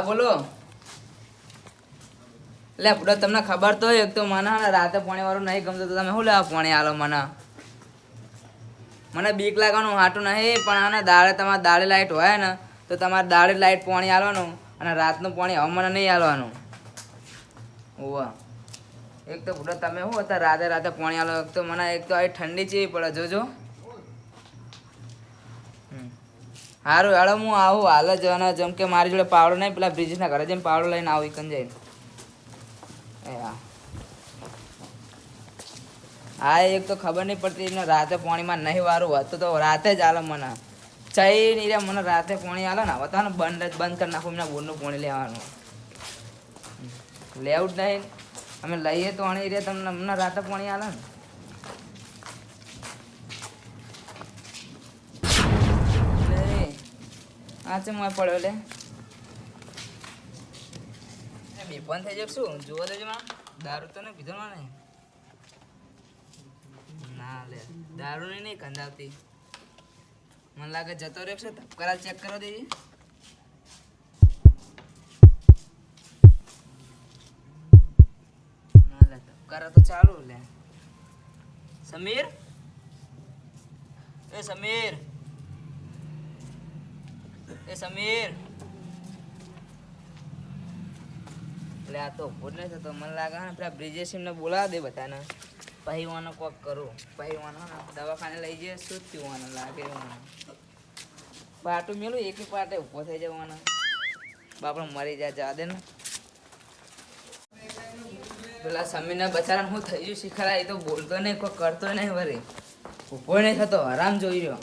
હા, બોલો. લે પૂરો તમને ખબર તો એક તો મને રાતે પાણી વાળું નહીં ગમતું તો તમે શું લેવા પાણી આલો મને? મને બીક લાગવાનું હાટું નહીં, પણ આને દાડે તમારે દાડે લાઈટ હોય ને, તો તમારે દાડે લાઇટ પાણી આલવાનું અને રાતનું પાણી હવે મને નહીં આલવાનું. ઓવા એક તો પૂરો તમે શું હતા રાતે રાતે પાણી આલો? એક તો મને, એક તો અહીં ઠંડી ચેવી પડે, જોજો. સારું હેડો હું આવું. હાલ જ અને જેમ કે મારી જોડે પાવડો નહીં, પેલા બ્રિજના ઘરે જઈને પાવડો લઈને આવું કન જઈને. એ, હા. હા, એક તો ખબર નહીં પડતી, એને રાતે પાણીમાં નહીં વારું હતું તો રાતે જ આલો મને. ચઈ નહીં રે, મને રાતે પાણી આલો ને, હવે તો બંધ બંધ કરી નાખું, એમના બોરનું પાણી લેવાનું. લેવું જ નહીં. અમે લઈએ તો અણી રે, તમને રાતે પાણી આલે ને લે, આ છે મોય પડ્યો લે એ બેભાન થઈ જાય શું જોવા દેજો માં દારૂ તો ને પીધો ને ના લે દારૂ ને નહીં કંદાવતી મને લાગે જતો રહ્યો છે કરાલ ચેક કરો દેજે. ના લે કરા તો ચાલુ લે. સમીર? એ સમીર? એ સમીર. એટલે આ તો ઊભો નહીં થતો. મને લાગે ને, પેલા બ્રિજેશ બોલાવી દે બધાને. પછી વાનો કોક કરું. પછી વાનો દવાખાને લઈ જઈએ, શું થયું લાગે પાટું મેલું, એક પાટે ઊભો થઈ જવાનો. બાપડે મરી જાય જવા દે ને. પેલા સમીરના બચારાને હું થઈ ગયું શીખરા એ તો બોલતો નહીં, કોઈ કરતો નહીં વરી ઊભો નહીં થતો, આરામ જોઈ રહ્યો.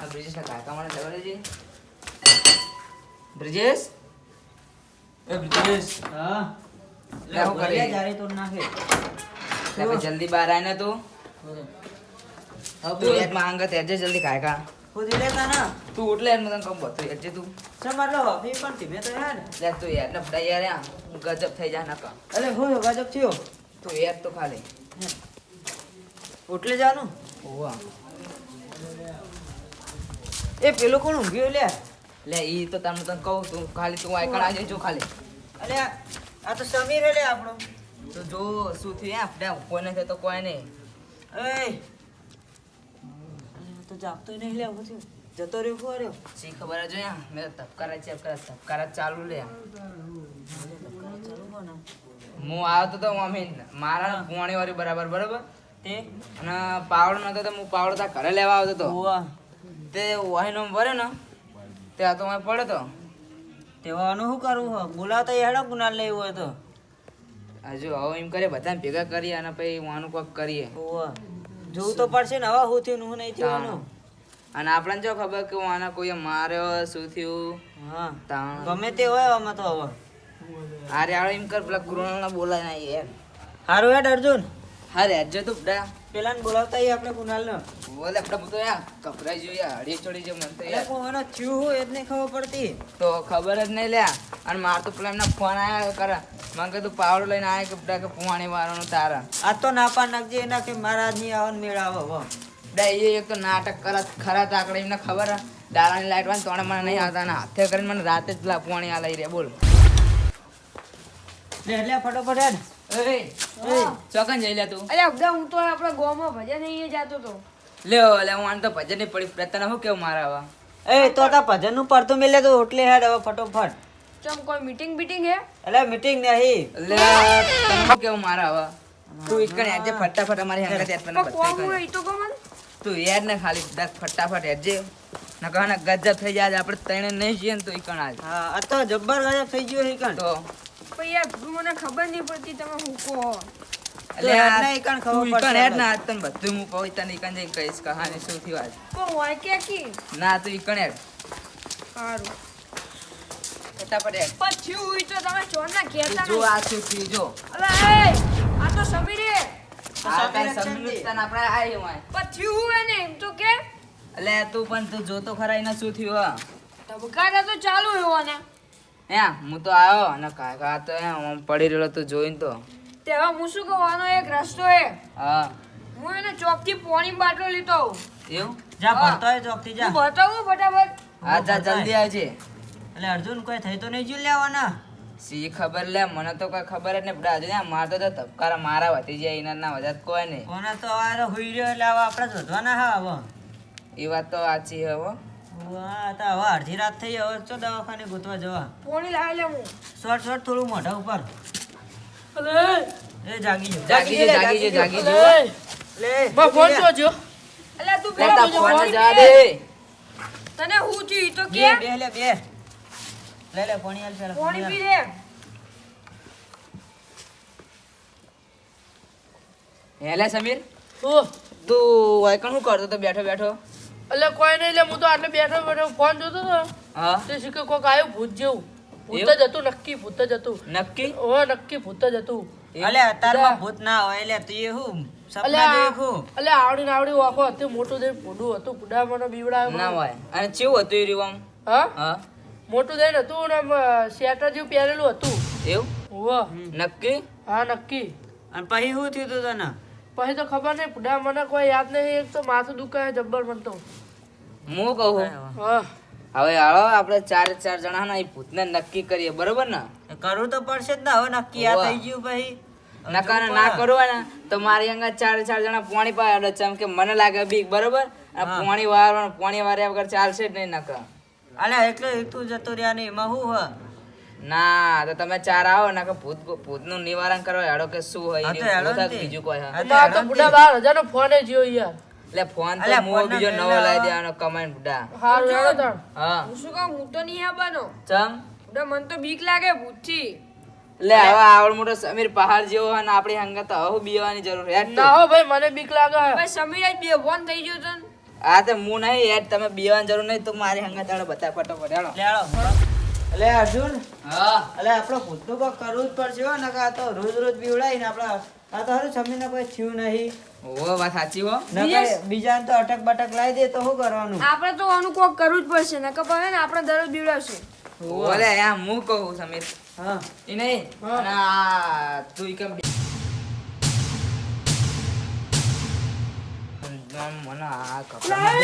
આ બ્રિજેશના કાકા મને જવા દેજે. બ્રિજેશ? એ બ્રિજેશ. હા. લે, હું કરી? જારે તો નાખે. લે જલ્દી બહાર આય ને તું. તું યાદ માંગ તેજે જલ્દી કાકા ખુદી લેતા ના. તું ઉઠલે એમ તને કહું બતો એજે તું. સમાર લો ફી પણ ધીમે તો યાર લે તો યાર ને બધા યાર આ ગજબ થઈ જા ના કા અરે હો ગજબ થયો. તું યાર તો ખાલી. ઉટલે જાનું. ઓવા એ પેલો કોણ ઊંઘ્યો લે? લે ઈ તો તમને તને કહું તું ખાલી તું આ આજે જો ખાલી. અરે આ તો સમીર લે આપણો. તો જો શું થયું? આપણે કોઈ નથી તો કોઈ નહીં. એ તો જાપતો નહીં લે થયું. જતો રહ્યો ફો રહ્યો. શી ખબર જ જોયા મેં ધબકારા છે કરા ધબકારા ચાલુ લે. કોણ હું આવતો તો મમ્મી મારા પોણી વાળી બરાબર બરાબર? તે અને પાવડો નતો તો હું પાવડો તા ઘરે લેવા આવતો તો. તે વાહીનો ભરે ને તે આ તો મેં પડ્યો તો તેવાનું શું કરવું હો? બોલાવતા હેડો ગુના લેવું હોય તો. હજુ હવે એમ કરીએ બધા ભેગા કરીએ અને પછી વાનું કોક કરીએ. જોવું તો પડશે ને હવે શું થયું શું નહીં થવાનું. અને આપણને જો ખબર કે આના કોઈએ માર્યો શું થયું? હા. ગમે તે હોય આમાં તો હવે. આરે આવો એમ કર પેલા કુરોના બોલાય ના યાર સારું હેડ અર્જુન. અરે જો તો બડા પેલા બોલાવતા આપણે કુનાલ ને બોલે આપણે બધું યા કપરાઈ જોઈએ હળી ચડી જો મન તો યાર કોનો થયું હોય એ નહીં ખબર પડતી. તો ખબર જ નહીં લ્યા. અને માર તો પેલા એમના ફોન આવ્યા કરે. મને તું પાવડો લઈને આવ્યા કે બધા કે પુવાણી મારવાનું તારા. આ તો નાપા નાખજે એના કે મારા નહીં આવવાનું મેળ આવે હવે. એ એક તો નાટક કરા ખરા તાકડે એમને ખબર હે. ડાળાની લાઈટ વાન તોણે મને નહીં આવતા. ને હાથે કરીને મને રાતે જ પેલા પુવાણી આ લઈ રે બોલ. લે એટલે ફટોફટ ચોકન જઈ લે તું. અરે અબધા હું તો આપણા ગામમાં ભજન નહીં જાતો તો. લ્યો લે હું આને તો ભજન નહીં પડી. પ્રતના શું કેવું મારા આવા? એ તો તા ભજનનું પડતું મેલે તો ઓટલે હેડ હવે ફટોફટ. ચમ કોઈ મીટિંગ બીટિંગ હે? એટલે મીટિંગ નહીં. લે તને કેવું મારા આવા? તું ઈકણ યાદ ફટાફટ અમારી હંગાત યાદ પણ કોમ હોય તો કહો તું યાદ ને ખાલી દસ ફટાફટ યાદ જે ગજબ થઈ જાય આપણે તણે નહીં જઈએ ને તો ઈકણ આજ. હા આ તો જબ્બર ગજબ થઈ ગયો હે કણ. તો પણ યાર મને ખબર નહીં પડતી તમે હું કહો. એટલે હેડ આ ને ઈકણ ખબર તું ઈકણ હેડ ને આજ તને બધું હું કહું તને ઈકણ જઈને કહીશ કહાની શું થયું આજ. પણ હોય કે? કી ના તું ઈકણ હેડ. સારું ફટાફટ હેડ. પછી હોય તો તમે ચોર ના કહેતા જો આ શું થયું જો. અલા આ તો સમીરે આ કાંઈ સમજૂતતા ના આપણે આઈ હોય. પછી હોય ને એમ તો કે. એટલે તું પણ તું જોતો ખરા એને શું થયું હા? ધબકારા તો ચાલુ હોવાના હે હું તો આવ્યો અને કાકા તો હે આમ પડી રહ્યો તો જોઈને તો. તે હું શું કહેવાનો એક રસ્તો એ. હા. હું એને ચોકથી પોણી બાટલો લીધો. એવું? જા. ભરતો હોય ચોકથી જા. હું બતાવું ફટાફટ. હા જા જલ્દી આવજે. એટલે અર્જુન કોઈ થઈ તો નહીં જીવ લેવાના? સી ખબર લે મને તો કઈ ખબર જ ને બધા હજુ ને મારતો તો ધબકારા મારા વધી જાય એના ના વધારે કોઈ નહીં કોને તો આ હુઈ રહ્યો એટલે હવે આપણે જ વધવાના હા હવે. એ વાત તો સાચી હવે અડધી રાત થઈ હવે ચો દવાખાને ગોતવા જવા? પોણી લાવી લે હું. શોર્ટ શોર્ટ થોડું મોઢા ઉપર. એ જાગી જો જાગી જો જાગી જો જાગી જો લે ફોન જોજો અલ્યા તું પેલા ફોન જા દે. તને હું છું તો બે કે? બે લે બે. લે લે પાણી હાલ પેલા પોણી પી લે. હેલે સમીર. ઓ. તું વાયકણ શું કરતો તો બેઠો બેઠો. એટલે કોઈ નહીં લે હું તો આટલે બેઠો બેઠો ફોન જોતો હતો. હા? તે શીખે કોક આવ્યું ભૂત જેવું. ભૂત જ હતું નક્કી ભૂત જ હતું. નક્કી? ઓ નક્કી ભૂત જ હતું. અલે અતારમાં ભૂત ના હોય એટલે તું એ હું સપના દેખું અલ્યા આવડી ને આવડી હતું મોટું ભૂંડું હતું ભૂંડા મને બીવડાવ્યો ના. હોય. અને ચેવું હતું એ રીવામ? હા? હા? મોટું થઈને હતું ને શેટર જેવું પહેરેલું હતું. એવું? નક્કી? હા નક્કી. અને પછી શું થયું તું તને? પછી તો ખબર નહીં ભૂંડા મને કોઈ યાદ નહીં એક તો માથું દુખાય જબ્બર મને તો હું કહું? હા હવે હાલો આપણે ચાર ચાર જણા ના ભૂતને નક્કી કરીએ બરોબર ને? કરવું તો પડશે જ ને હવે નક્કી આ થઈ ગયું ભાઈ નકાને ના કરવું હોય ને તો મારી અંગા ચાર ચાર જણા પોણી પાડે ચમ કે મને લાગે બીક બરોબર? અને હા. પોણી વારવાનું પોણી વાર્યા વગર ચાલશે જ નહીં નકા અલ્યા એટલે એકલું જતો રહ્યા ને એમાં શું હ ના તો તમે ચાર આવો ને કે ભૂત ભૂતનું નિવારણ કરો હેડો કે શું હોય ને જ. બીજું કોઈ હા. તો ને. બાર જોયો યાર. એટલે ફોન તો મો બીજો નવો લાવી દેવાનો કમાઈને બુડા. હાર રેડો તાણ. હા. હું શું કહું હું તો નહીં આવવાનો. ચમ. ઉડા મને તો બીક લાગે ભૂતથી. એટલે હવે આવડ મોટો સમીર પહાડ જેવો હોય ને આપણી હંગત તો હવે બીવાની જરૂર યાર ના હો ભાઈ મને બીક લાગે. ભાઈ સમીર જ બે ફોન થઈ ગયો તને. આ તો હું નહીં હેડ તમે બીવાની જરૂર નહીં તો મારી હંગત હાડો બતા ફટાફટ હેડો. લે અલે અર્જુન હા અલે આપણો ભૂતનું કોક કરવું જ પડશે હો ને આ તો રોજ રોજ બીવડાવીને આપણા આ તો હારું સમીરને કોઈ થયું નહીં ઓ વાત સાચી હો નકર બીજાને તો અટક બટક લાવી દે તો શું કરવાનું આપણે તો આનું કોક કરવું જ પડશે નકર પડે ને આપણે દરરોજ બીવડાવશું ઓલે આ હું કહું સમીર હા એ નહીં અને આ તું કેમ મને આ કપડાં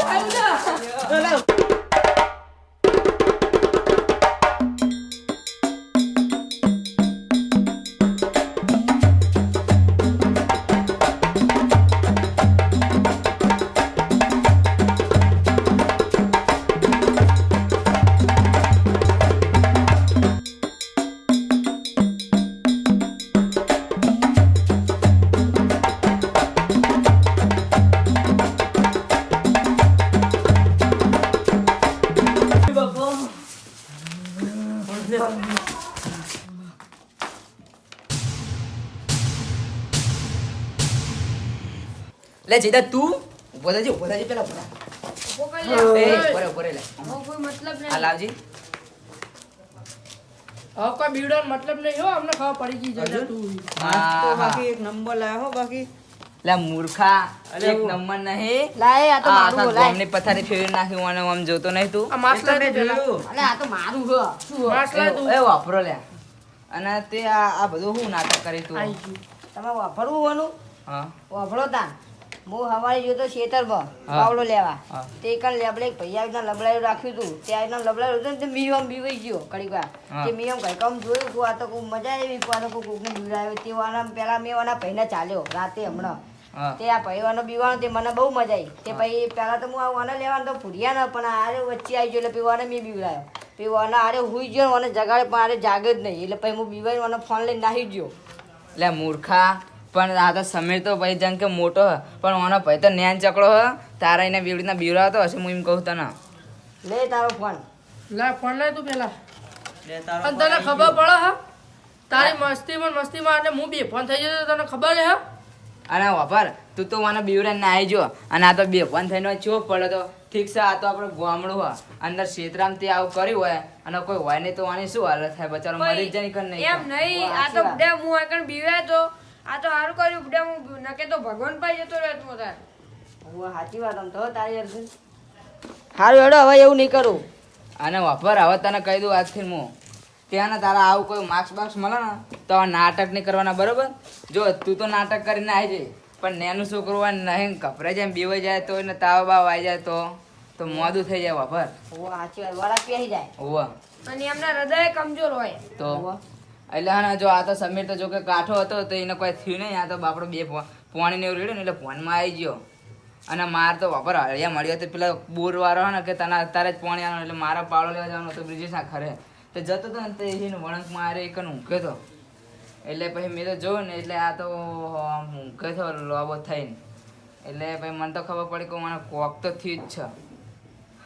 મને બીક લાગે લે, આ તું. જીદા તું ઊભો થજે ઊભો થજે પેલા ઊભો લે. મતલબ આ નહીં લાવજી હવે કોઈ બીવડાનો મતલબ નહીં. હો અમને ખબર પડી ગઈ છે તું. તો હા. બાકી એક નંબર લાવ્યો હો બાકી. લે મૂર્ખા એક નંબર નહીં. લાય આ તો મારું આખા હો, પથારી ફેરવી નાખી અને આમ જોતો નહીં તું. આ માસ લાય મેં તું પેલા. જોયું. અલે આ તો મારું હો. માસ લાય તું. એ વાપરો લે. અને તે આ આ બધું હું નાટક કરી તું. તમે વાપરવું હોનું હા. વાપરો તાન. હું હવારે ગયો તો ખેતરમાં હા. પાવડો લેવા. તે કણ લેબડે ભૈયા રીતના લબડાયું રાખ્યું હતું ત્યાં રીતના લબડાયું હતું તે મીવામ બીવાઈ ગયો ઘડીક વાર. તે મીવામ ઘડીક આમ જોયું કે આ તો કોઈ મજા આવી કે આ તો કોઈ કોકને બીવડાવ્યો તે વાના પેલા મેં વાના ભાઈને ચાલ્યો રાતે હમણાં. તે આ ભાઈવાનો બીવાનો તે મને બહુ મજા આવી. તે પછી પહેલા તો હું આ વાના લેવાનો તો ફૂર્યા ન પણ આરે વચ્ચે આવી ગયો એટલે પીવાને મેં બીવડાયો. પીવાના આરે હુઈ ગયો અને જગાડે પણ આરે જાગે જ નહીં. એટલે પછી હું બીવાઈ મને ફોન લઈને નાહી ગયો. એટલે મૂર્ખા પણ આ તો સમીર તો ભાઈ જેમ કે મોટો હે પણ ઓનો ભાઈ તો નેન ચકડો હે. તારા એને બીવડીના ના બીવડાવતો હશે હું એમ કહું તને. લે તારો ફોન. લે ફોન લે તું પેલા. લે તારો અને તને ખબર પડે હા તારી મસ્તીમાં મસ્તી મસ્તીમાં અને હું બે ફોન થઈ જતો તને ખબર હે હા? અને વાપર તું તો મને બીવડે ના આવી જો અને આ તો બે ફોન થઈને ચોપ પડે તો. ઠીક છે આ તો આપણે ગામડું હોય અંદર શેતરામ તે આવું કર્યું હોય અને કોઈ હોય નહીં તો આની શું હાલત થાય? બચારો મરી જ જાય કે નહીં એમ નહીં આ તો બધા હું આગળ બીવાય તો આ તો સારું કર્યું બુડા હું નકે તો ભગવાન પાસે જતો રહેતો તાર હું સાચી વાત આમ તો તારી અર્જુન સારું હેડો હવે એવું નહીં કરું. અને વાપર હવે તને કહી દઉં આજથી હું. ત્યાં ને તારા આવું કોઈ માર્ક્સ બાક્સ મળે ને તો નાટક નહીં કરવાના બરોબર? જો તું તો નાટક કરીને આવી જાય પણ નેનું છોકરું હોય ને નહીં કપરે જેમ ને બીવાઈ જાય તો એને તાવ બાવ આવી જાય તો તો મોડું થઈ જાય વાપર. ઓ સાચી વાત વળા પહેરી જાય ઓવા અને એમના હૃદય કમજોર હોય. તો? એટલે હા જો આ તો સમીર તો જો કે કાઠો હતો તો એને કોઈ થયું નહીં. આ તો બાપડો બે પોણી ને એવું રેડ્યું ને એટલે ફોનમાં આવી ગયો. અને માર તો વાપર હળિયા મળ્યો તો પેલા બોર વાળો ને કે તને અત્યારે જ પોણી આવ્યો એટલે મારા પાળો લેવા જવાનો તો બ્રિજેશ ના ખરે તો જતો હતો ને તો એને વળંક મારે એક ઊંઘ્યો તો. એટલે પછી મેં તો જોયું ને એટલે આ તો આમ ઊંઘ્યો તો લોબો થઈને. એટલે પછી મને તો ખબર પડી કે મને કોક તો થયું જ છે.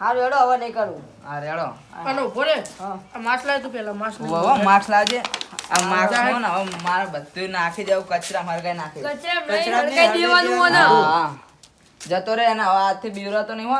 હા રેડો હવે નહીં કરું હા રેડો. અને ઊભો રે. હા. આ માસ લાય તું પેલા માસ લઈ. લાવજે મારે બધું નાખી દેવું કચરા મારે કઈ નાખી. કચરા દેવાનું હોય. જતો રે એના હવે આજથી બીવરાતો નહીં હો